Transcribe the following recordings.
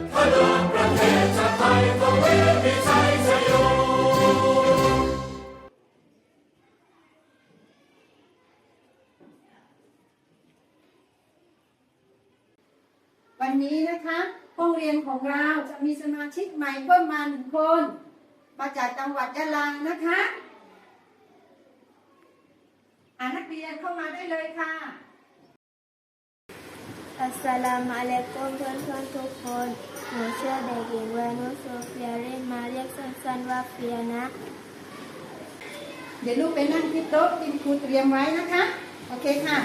วันนี้นะคะห้องเรียนของเราจะมีสมาชิกใหม่เพิ่มมาหนึ่งคน มาจากจังหวัดยะลานะคะ อ่านักเรียนเข้ามาได้เลยค่ะ อัสสลามุอะลัยกุมเพื่อนเพื่อนๆทุกคน หนูชื่อเด็กหญิงวานุโซเฟียเรียกมาเรียกสั้นๆว่าเฟียนะ เดี๋ยวลูกไปนั่งที่โต๊ะที่ครูเตรียมไว้นะคะ โอเคค่ะ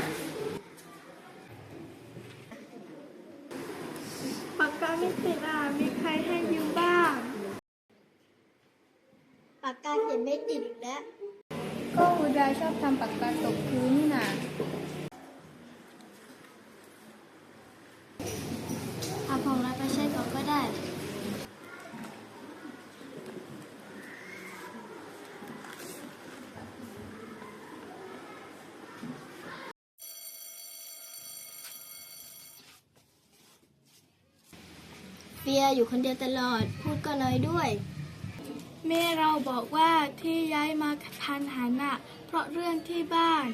ปากกาไม่ติดอะ มีใครให้ยืมบ้าง ปากกาเขียนไม่ติดอีกแล้ว ก็อุดาชอบทำปากกาตกพื้นนี่นะ เฟียอยู่คนเดียวตลอด พูดก็น้อยด้วย แม่เราบอกว่าที่ย้ายมาทันหันอะเพราะเรื่องที่บ้าน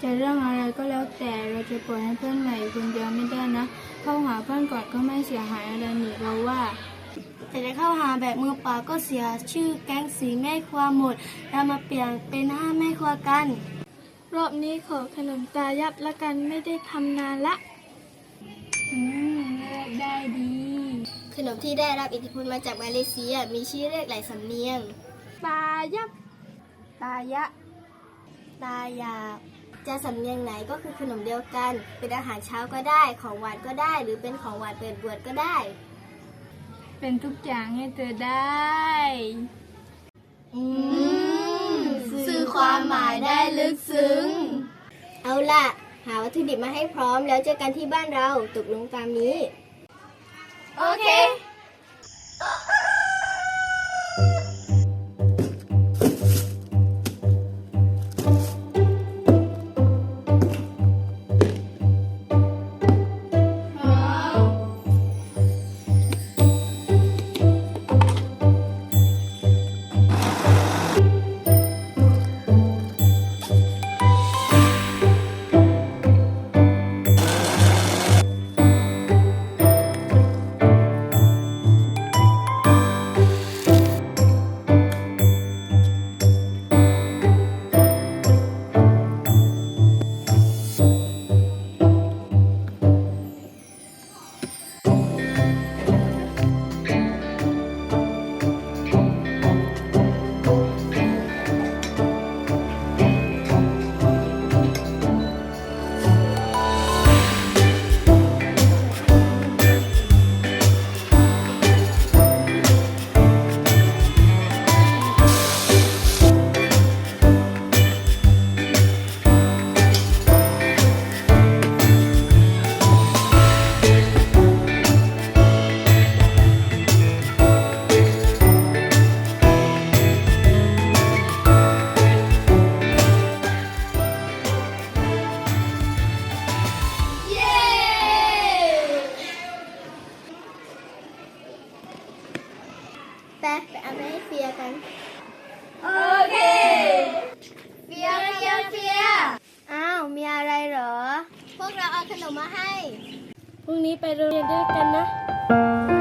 จะเรื่องอะไรก็แล้วแต่เราจะปล่อยให้เพื่อนใหม่คนเดียวไม่ได้นะ เข้าหาเพื่อนก่อนก็ไม่เสียหายอะไรนี่เราว่า แต่จะเข้าหาแบบมือเปล่าก็เสียชื่อแก๊งสีแม่ครัวหมดเรามาเปลี่ยนเป็นห้าแม่ครัวกัน รอบนี้ขอขนมตายับละกันไม่ได้ทำนานละ นมที่ได้รับอิทธิพลมาจากมาเลเซีย มีชื่อเรียกหลายสำเนียง ตายับตายะ ตายาจะสำเนียงไหนก็คือขนมเดียวกัน เป็นอาหารเช้าก็ได้ ของหวานก็ได้ หรือเป็นของหวานเปิดบวชก็ได้ เป็นทุกอย่างให้เธอได้อืมสื่อความหมายได้ลึกซึ้ง เอาล่ะ หาวัตถุดิบมาให้พร้อมแล้วเจอกันที่บ้านเราตกลงตามนี้โไปไปเอาไปให้เฟียกัน โอเคเฟียเฟียเฟียอ้าว มีอะไรเหรอ พวกเราเอาขนมมาให้ พรุ่งนี้ไปโรงเรียนด้วยกันนะ